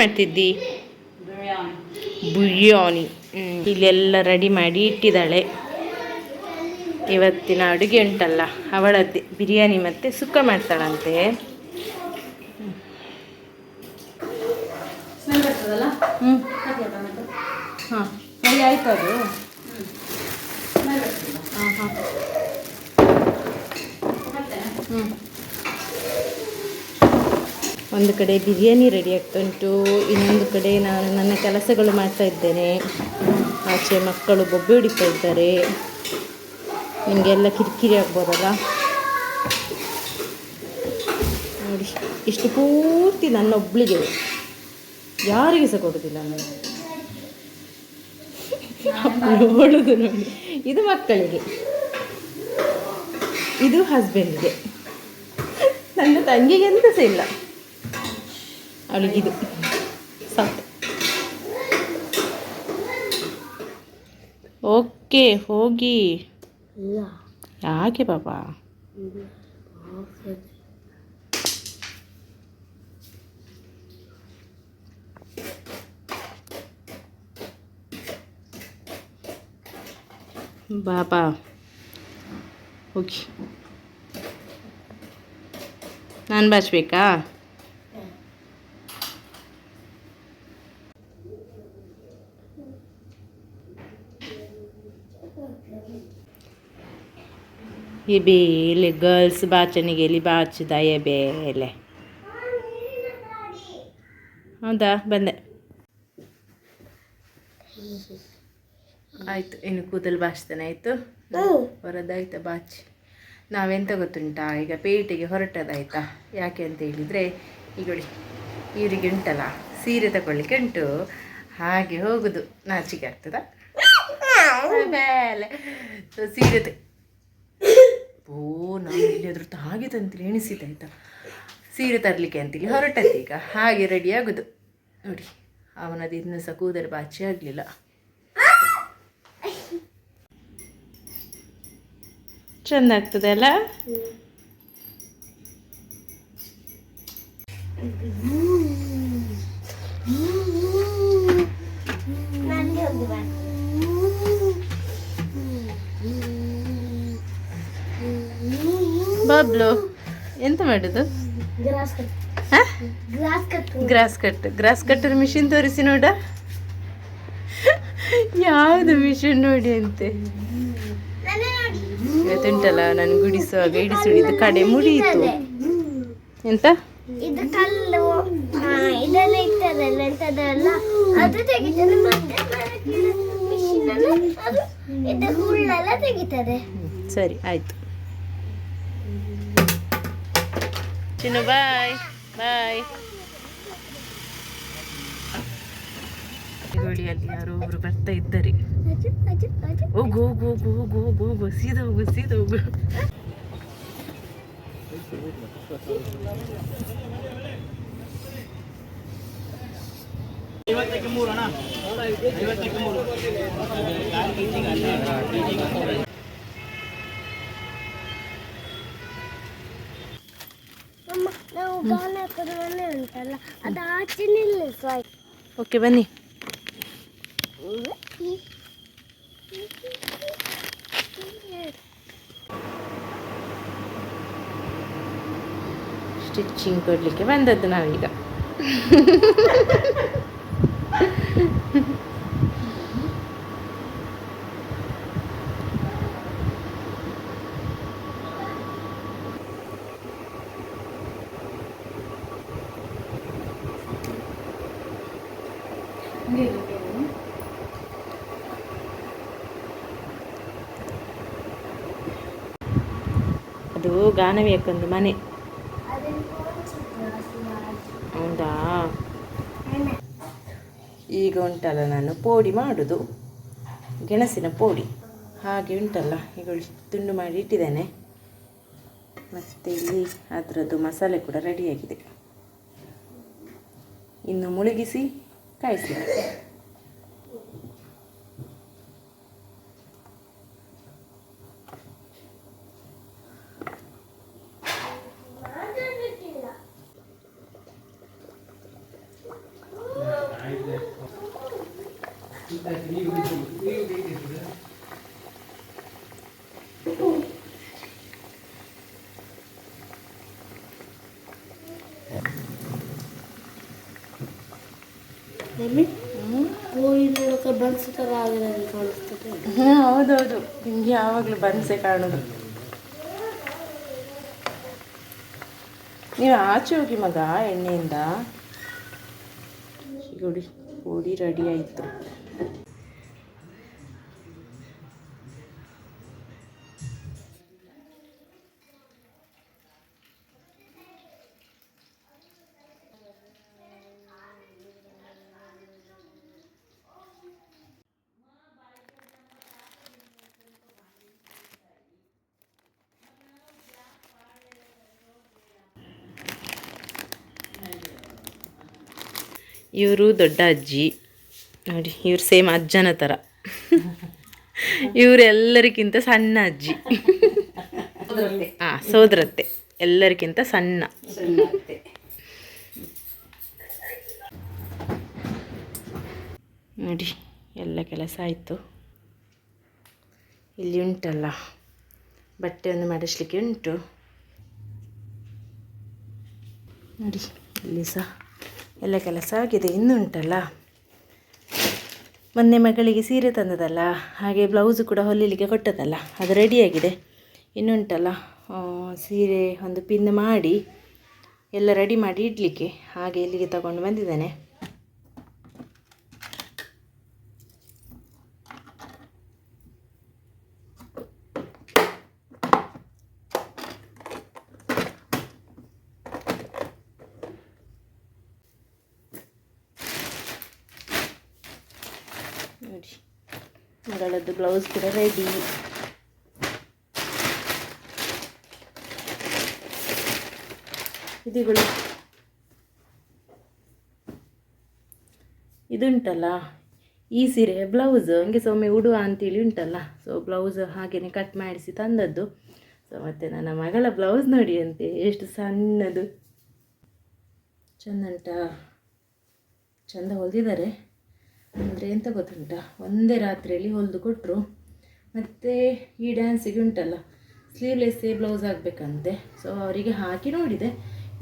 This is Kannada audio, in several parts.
ಮಾಡ್ತಿದ್ದಿ? ಬಿರಿಯಾನಿ. ಇಲ್ಲೆಲ್ಲ ರೆಡಿ ಮಾಡಿ ಇಟ್ಟಿದ್ದಾಳೆ. ಇವತ್ತಿನ ಅಡುಗೆ ಉಂಟಲ್ಲ ಅವಳದ್ದೇ. ಬಿರಿಯಾನಿ ಮತ್ತು ಸುಕ್ಕ ಮಾಡ್ತಾಳಂತೆ. ಹ್ಞೂ ಹಾಂ. ಸರಿ ಆಯ್ತು ಅದು. ಹಾಂ ಹಾಂ ಹ್ಞೂ ಒಂದು ಕಡೆ ಬಿರಿಯಾನಿ ರೆಡಿ ಆಗ್ತಾ ಉಂಟು ಇನ್ನೊಂದು ಕಡೆ ನಾನು ನನ್ನ ಕೆಲಸಗಳು ಮಾಡ್ತಾ ಇದ್ದೇನೆ. ಆಚೆ ಮಕ್ಕಳು ಬೊಬ್ಬೆ ಹೊಡಿತಾ ಇದ್ದಾರೆ. ನಿಮಗೆಲ್ಲ ಕಿರಿಕಿರಿ ಆಗ್ಬೋದಲ್ಲ? ನೋಡಿ, ಇಷ್ಟು ಪೂರ್ತಿ ನನ್ನೊಬ್ಳಿಗೆ ಯಾರಿಗೆ ಸಹ ಕೊಡೋದಿಲ್ಲ ನಾನು. ನೋಡುದು ನೋಡಿ, ಇದು ಮಕ್ಕಳಿಗೆ. ಇದು ಹಸ್ಬೆಂಡ್ಗೆ ನನ್ನ ತಂಗಿಗೆ ಎಂತ ಸಹ ಇಲ್ಲ. ಅವಳಿಗಿದು ಸಾಕು ಓಕೆ ಹೋಗಿ ಇಲ್ಲ ಯಾಕೆ ಪಾಪ ಬಾಬಾ ಹೋಗಿ ನಾನು ಬಾಚ್ಬೇಕಾ ಈ ಬೇಲೆ ಗರ್ಲ್ಸ್ ಬಾಚನಿಗೆ ಇಲ್ಲಿ ಬಾಚಿದ ಎ ಬೇಲೆ ಹೌದಾ? ಬಂದೆ. ಆಯಿತು ಇನ್ನು ಕೂದಲು ಬಾಚ್ತಾನೆ ಆಯಿತು? ಹೊರದಾಯ್ತಾ ಬಾಚಿ. ನಾವೆಂತ ಗೊತ್ತುಂಟಾ? ಈಗ ಪೇಟೆಗೆ ಹೊರಟದಾಯ್ತಾ? ಯಾಕೆ ಅಂತ ಹೇಳಿದರೆ ಈಗ ಇವರಿಗೆ ಉಂಟಲ್ಲ ಸೀರೆ ತಗೊಳ್ಳಿಕ್ಕೆ ಉಂಟು. ಹಾಗೆ ಹೋಗುದು ನಾಚಿಕೆ ಆಗ್ತದ? ಸೀರೆ ಓ, ನಾನು ಅದ್ರ ಹಾಗೆ ತಂತಿಲಿ ಎಣಿಸಿದ್ದಾಯ್ತಾ ಸೀರೆ ತರಲಿಕ್ಕೆ ಅಂತೇಳಿ ಹೊರಟದ್ದು ಈಗ ಹಾಗೆ ರೆಡಿ ಆಗೋದು. ನೋಡಿ, ಅವನದು ಇನ್ನೂ ಸಹ ಬಾಚಿ ಆಗಲಿಲ್ಲ. ಚಂದ ಆಗ್ತದೆ ಅಲ್ಲ ಬಾಬ್ಲು ಎಂತ ಮಾಡುದು grass cut. Grass cut. Grass cut. Grass cutter machine ತೋರಿಸಿ ನೋಡ. ಯಾವುದು ಮಿಷಿನ್ ನೋಡಿ ಅಂತೆ? ಇವತ್ತುಂಟಲ್ಲ ನಾನು ಗುಡಿಸುವಾಗ ಇಡಿಸುಳಿದು ಕಡೆ ಮುಡಿಯಿತು ಎಂತ? ಸರಿ ಕಲ್ಲು ಚಿನ್ನು bye. Bye. ಅಲ್ಲಿ ಯಾರೋ ಒಬ್ರು ಬರ್ತಾ ಇದ್ದಾರೆ. ಹೋಗು ಹೋಗು ಹೋಗು ಹೋಗು ಹೋಗು ಹೋಗು ಸೀದಾ ಹೋಗು ಸೀದಾ ಹೋಗು ಅಮ್ಮ ಹಾಕೋದು ಮನೆ ಉಂಟಲ್ಲ ಅದು ಆಚೆ ನಿಲ್ಲಿಸುವ ಓಕೆ ಬನ್ನಿ. ಸ್ಟಿಚಿಂಗ್ ಕೊಡಲಿಕ್ಕೆ ಬಂದದ್ದು ನಾವೀಗ. ಅದು ಅಕ್ಕಂದು ಮನೆ. ಹೌದಾ? ಈಗ ಉಂಟಲ್ಲ ನಾನು ಪೋಡಿ ಮಾಡೋದು. ಗೆಣಸಿನ ಪೋಡಿ. ಹಾಗೆ ಉಂಟಲ್ಲ, ಈಗ ತುಂಡು ಮಾಡಿ ಇಟ್ಟಿದ್ದೇನೆ. ಮತ್ತು ಇಲ್ಲಿ ಅದರದ್ದು ಮಸಾಲೆ ಕೂಡ ರೆಡಿಯಾಗಿದೆ ಇನ್ನು ಮುಳುಗಿಸಿ ಕಾಯಿಸಲಿಕ್ಕೆ ಹೂವಿನ ಬನ್ಸ್ ಥರ ಆಗಿದೆ ಕಾಣಿಸ್ತದೆ. ಹ್ಞೂ ಹೌದೌದು. ನಿಮಗೆ ಯಾವಾಗಲೂ ಬನ್ಸೆ ಕಾಣೋದು. ನೀವು ಆಚೆ ಹೋಗಿ ಮಗ, ಎಣ್ಣೆಯಿಂದ? ಗುಡಿ ಪುಡಿ ರೆಡಿ ಆಯಿತು. ಇವರು ದೊಡ್ಡ ಅಜ್ಜಿ. ನೋಡಿ ಇವ್ರು ಸೇಮ್ ಅಜ್ಜನ ಥರ ಇವರೆಲ್ಲರಿಗಿಂತ ಸಣ್ಣ ಅಜ್ಜಿ. ಹಾಂ ಸೋದರತ್ತೆ. ಎಲ್ಲರಿಗಿಂತ ಸಣ್ಣ. ನೋಡಿ ಎಲ್ಲ ಕೆಲಸ ಆಯಿತು. ಇಲ್ಲಿ ಉಂಟಲ್ಲ ಬಟ್ಟೆಯನ್ನು ಮಡಿಸ್ಲಿಕ್ಕೆ ಉಂಟು. ನೋಡಿ ಇಲ್ಲಿ ಸಹ. ಎಲ್ಲ ಕೆಲಸ ಆಗಿದೆ, ಇನ್ನುಂಟಲ್ಲ? ಮೊನ್ನೆ ಮಗಳಿಗೆ ಸೀರೆ ತಂದದಲ್ಲ, ಹಾಗೆ ಬ್ಲೌಸು ಕೂಡ ಹೊಲಿಲಿಕ್ಕೆ ಕೊಟ್ಟದಲ್ಲ, ಅದು ರೆಡಿಯಾಗಿದೆ ಇನ್ನುಂಟಲ್ಲ? ಸೀರೆ ಒಂದು ಪಿನ್ ಮಾಡಿ ಎಲ್ಲ ರೆಡಿ ಮಾಡಿ ಇಡಲಿಕ್ಕೆ, ಹಾಗೆ ಇಲ್ಲಿಗೆ ತಗೊಂಡು ಬಂದಿದ್ದೇನೆ ನೋಡಿ ಮಗಳದ್ದು ಬ್ಲೌಸ್ ಕೂಡ ರೆಡಿ ಇದುಗಳು ಇದುಂಟಲ್ಲ? ಈ ಸೀರೆ ಬ್ಲೌಸ್ ಹಂಗೆ ಸೊಮ್ಮೆ ಉಡುವ ಅಂತೇಳಿ ಉಂಟಲ್ಲ? ಸೊ ಬ್ಲೌಸ್ ಹಾಗೆಯೇ ಕಟ್ ಮಾಡಿಸಿ ತಂದದ್ದು. ಸೊ ಮತ್ತು ನನ್ನ ಮಗಳ ಬ್ಲೌಸ್ ನೋಡಿ ಅಂತೆ, ಎಷ್ಟು ಸಣ್ಣದು. ಚಂದ ಉಂಟಾ? ಚಂದ ಹೊಲಿದಿದ್ದಾರೆ ಅಂದರೆ ಎಂತ ಗೊತ್ತುಂಟಾ? ಒಂದೇ ರಾತ್ರಿಯಲ್ಲಿ ಹೊಲಿದು ಕೊಟ್ಟರು ಮತ್ತು ಈ ಡ್ಯಾನ್ಸಿಗೆ ಉಂಟಲ್ಲ ಸ್ಲೀವ್ಲೆಸ್ಸೇ ಬ್ಲೌಸ್ ಆಗಬೇಕಂತೆ ಸೊ ಅವರಿಗೆ ಹಾಕಿ ನೋಡಿದೆ.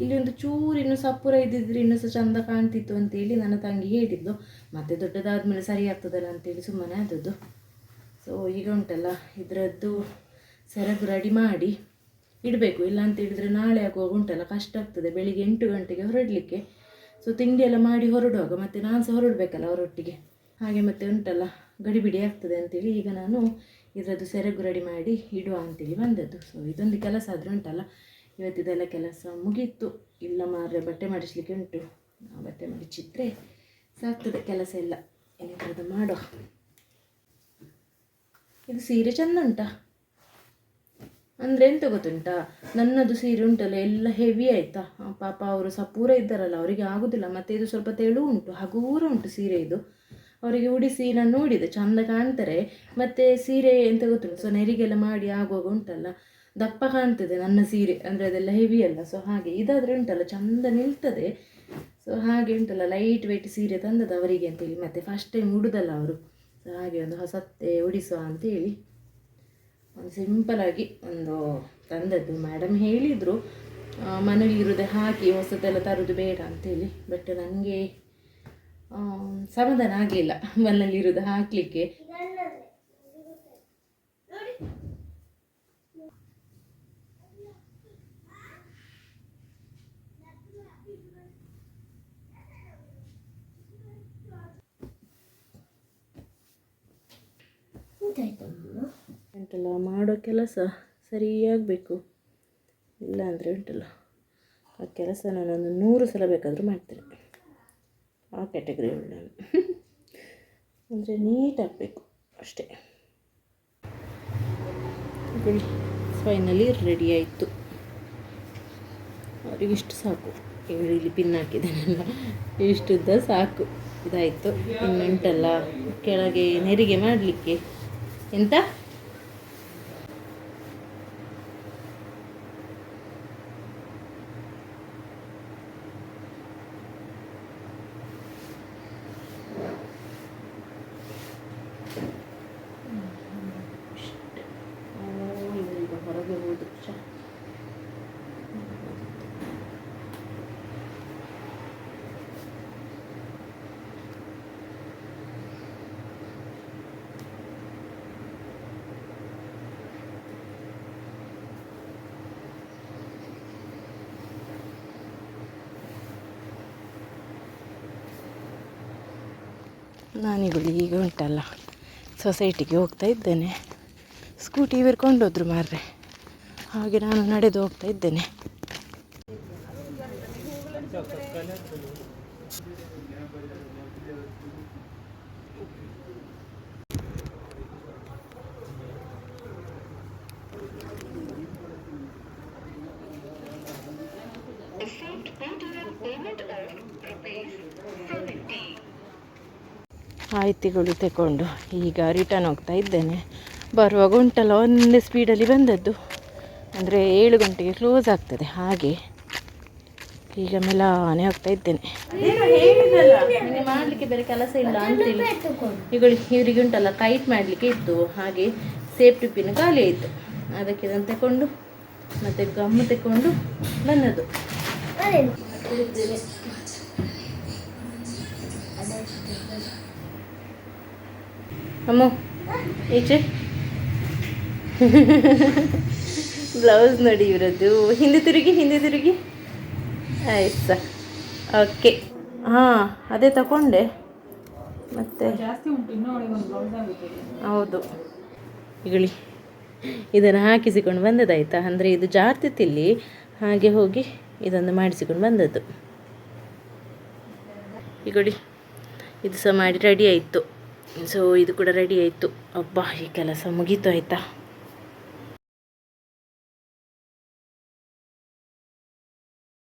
ಇಲ್ಲಿ ಒಂದು ಚೂರು ಇನ್ನೂ ಸಪ್ಪುರ ಇದ್ದಿದ್ರೆ ಇನ್ನೂ ಸಹ ಚಂದ ಕಾಣ್ತಿತ್ತು ಅಂತೇಳಿ ನನ್ನ ತಂಗಿ ಹೇಳಿದ್ದು. ಮತ್ತೆ ದೊಡ್ಡದಾದ್ಮೇಲೆ ಸರಿ ಆಗ್ತದಲ್ಲ ಅಂತೇಳಿ ಸುಮ್ಮನೆ ಆದದ್ದು. ಸೊ ಈಗ ಉಂಟಲ್ಲ, ಇದರದ್ದು ಸೆರಗು ರೆಡಿ ಮಾಡಿ ಇಡಬೇಕು. ಇಲ್ಲ ಅಂತ ಹೇಳಿದ್ರೆ ನಾಳೆ ಆಗುವಾಗ ಉಂಟಲ್ಲ, ಕಷ್ಟ ಆಗ್ತದೆ. ಬೆಳಿಗ್ಗೆ ಎಂಟು ಗಂಟೆಗೆ ಹೊರಡಲಿಕ್ಕೆ. ಸೊ ತಿಂಡಿ ಎಲ್ಲ ಮಾಡಿ ಹೊರಡುವಾಗ ಮತ್ತೆ ನಾನು ಸಹ ಹೊರಡಬೇಕಲ್ಲ ಅವರೊಟ್ಟಿಗೆ. ಹಾಗೆ ಮತ್ತೆ ಉಂಟಲ್ಲ, ಗಡಿಬಿಡಿ ಆಗ್ತದೆ ಅಂತೇಳಿ ಈಗ ನಾನು ಇದರದ್ದು ಸೆರಗು ರೆಡಿ ಮಾಡಿ ಇಡುವ ಅಂತೇಳಿ ಬಂದದ್ದು. ಸೊ ಇದೊಂದು ಕೆಲಸ ಆದರೆ ಉಂಟಲ್ಲ ಇವತ್ತಿದೆಲ್ಲ ಕೆಲಸ ಮುಗೀತು. ಇಲ್ಲ ಮಾರ್ರೆ, ಬಟ್ಟೆ ಮಾಡಿಸ್ಲಿಕ್ಕೆ ಉಂಟು. ಬಟ್ಟೆ ಮಾಡಿಸಿದ್ರೆ ಸಾಕ್ತದೆ ಕೆಲಸ ಎಲ್ಲ. ಏನಾದ್ರೂ ಮಾಡೋ ಇದು ಸೀರೆ ಚೆಂದ ಉಂಟಾ? ಅಂದರೆ ಎಂತ ಗೊತ್ತುಂಟಾ? ನನ್ನದು ಸೀರೆ ಉಂಟಲ್ಲ, ಎಲ್ಲ ಹೆವಿ ಆಯಿತಾ? ಪಾಪ ಅವರು ಸಹ ಪೂರ ಇದ್ದಾರಲ್ಲ, ಅವರಿಗೆ ಆಗೋದಿಲ್ಲ. ಮತ್ತೆ ಇದು ಸ್ವಲ್ಪ ತೆಳು ಉಂಟು, ಹಗೂರ ಉಂಟು ಸೀರೆ ಇದು. ಅವರಿಗೆ ಉಡಿಸಿ ನಾನು ನೋಡಿದೆ, ಚಂದ ಕಾಣ್ತಾರೆ. ಮತ್ತೆ ಸೀರೆ ಎಂತ ಗೊತ್ತುಂಟು? ಸೊ, ನೆರಿಗೆಲ್ಲ ಮಾಡಿ ಆಗುವಾಗ ಉಂಟಲ್ಲ, ದಪ್ಪ ಕಾಣ್ತದೆ ನನ್ನ ಸೀರೆ. ಅಂದರೆ ಅದೆಲ್ಲ ಹೆವಿ ಅಲ್ಲ ಸೊ ಹಾಗೆ. ಇದಾದರೆ ಉಂಟಲ್ಲ, ಚಂದ ನಿಲ್ತದೆ. ಸೊ ಹಾಗೆ ಉಂಟಲ್ಲ ಲೈಟ್ ವೆಯ್ಟ್ ಸೀರೆ ತಂದದ್ದು ಅವರಿಗೆ ಅಂತೇಳಿ. ಮತ್ತೆ ಫಸ್ಟ್ ಟೈಮ್ ಉಡುದಲ್ಲ ಅವರು. ಸೊ ಹಾಗೆ ಒಂದು ಹೊಸತ್ತೆ ಉಡಿಸುವ ಅಂತೇಳಿ. ಒಂದು ಸಿಂಪಲಾಗಿ ಒಂದು ತಂದದ್ದು. ಮೇಡಮ್ ಹೇಳಿದರು ಮನೇಲಿ ಇರೋದೆ ಹಾಕಿ ಹೊಸದೆಲ್ಲ ತರೋದು ಬೇಡ ಅಂತೇಳಿ. ಬಟ್ ನನಗೆ ಸಮಾಧಾನ ಆಗಲಿಲ್ಲ ಮನೇಲಿ ಇರೋದು ಹಾಕಲಿಕ್ಕೆ. ಉಂಟಲ್ಲ, ಮಾಡೋ ಕೆಲಸ ಸರಿಯಾಗಬೇಕು. ಇಲ್ಲ ಅಂದರೆ ಉಂಟಲ್ಲ, ಆ ಕೆಲಸ ನಾನೊಂದು ನೂರು ಸಲ ಬೇಕಾದರೂ ಮಾಡ್ತೇನೆ. ಆ ಕ್ಯಾಟಗರಿ ನಾನು. ಅಂದರೆ ನೀಟಾಗಬೇಕು ಅಷ್ಟೇ. ಫೈನಲಿ ರೆಡಿ ಆಯಿತು. ಅವರಿಗೆ ಇಷ್ಟು ಸಾಕು. ಇಲ್ಲಿ ಪಿನ್ ಹಾಕಿದ್ದೇನಲ್ಲ ಇಷ್ಟುದ್ದ ಸಾಕು. ಇದಾಯಿತು. ಇನ್ನುಂಟಲ್ಲ? ಕೆಳಗೆ, ನೆರಿಗೆ ಮಾಡಲಿಕ್ಕೆ. ಎಂತ ಈಗ ಹೊರಗೆ ಹೋದು ಛ. ನಾನಿಗಳು ಈಗ ಉಂಟಲ್ಲ ಸೊಸೈಟಿಗೆ ಹೋಗ್ತಾ ಇದ್ದೇನೆ. ಸ್ಕೂಟಿ ಇವರು ಕೊಂಡೋದ್ರು ಮಾರ್ರೆ. ಹಾಗೆ ನಾನು ನಡೆದು ಹೋಗ್ತಾ ಇದ್ದೇನೆ. ಆಯ್ತಿಗಳು ತಗೊಂಡು ಈಗ ರಿಟರ್ನ್ ಹೋಗ್ತಾ ಇದ್ದೇನೆ. ಬರುವಾಗ ಉಂಟಲ್ಲ ಒಂದೇ ಸ್ಪೀಡಲ್ಲಿ ಬಂದದ್ದು. ಅಂದರೆ ಏಳು ಗಂಟೆಗೆ ಕ್ಲೋಸ್ ಆಗ್ತದೆ ಹಾಗೆ. ಈಗ ಮೆಲಾನೆ ಹೋಗ್ತಾ ಇದ್ದೇನೆ. ಮಾಡಲಿಕ್ಕೆ ಬೇರೆ ಕೆಲಸ ಇಲ್ಲ ಅಂತೇಳಿ ಈಗ ಇವರಿಗೆ ಉಂಟಲ್ಲ ಕೈಟ್ ಮಾಡಲಿಕ್ಕೆ ಇತ್ತು ಹಾಗೆ ಸೇಫ್ಟಿ ಪಿನ್ ಖಾಲಿ ಆಯಿತು. ಅದಕ್ಕೆ ಇದನ್ನು ತಗೊಂಡು ಮತ್ತು ಗಮ್ಮು ತಗೊಂಡು ಬಂದದ್ದು. ಅಮ್ಮ ಈಚೆ. ಬ್ಲೌಸ್ ನೋಡಿ ಇವರದ್ದು. ಹಿಂದೆ ತಿರುಗಿ ಹಿಂದೆ ತಿರುಗಿ. ಆಯ್ತು ಸರ್ ಓಕೆ. ಹಾಂ ಅದೇ ತಗೊಂಡೆ ಮತ್ತೆ ಹೌದು. ಇಗಳಿ ಇದನ್ನು ಹಾಕಿಸಿಕೊಂಡು ಬಂದದಾಯ್ತಾ ಅಂದರೆ ಇದು ಜಾರ್ತಿತ್ತಿಲ್ಲಿ ಹಾಗೆ ಹೋಗಿ ಇದನ್ನು ಮಾಡಿಸಿಕೊಂಡು ಬಂದದ್ದು. ಇಗಳಿ ಇದು ಸಹ ಮಾಡಿ ರೆಡಿ ಆಯಿತು. ಸೊ ಇದು ಕೂಡ ರೆಡಿ ಆಯಿತು. ಅಬ್ಬಾ ಈ ಕೆಲಸ ಮುಗೀತು ಆಯಿತಾ?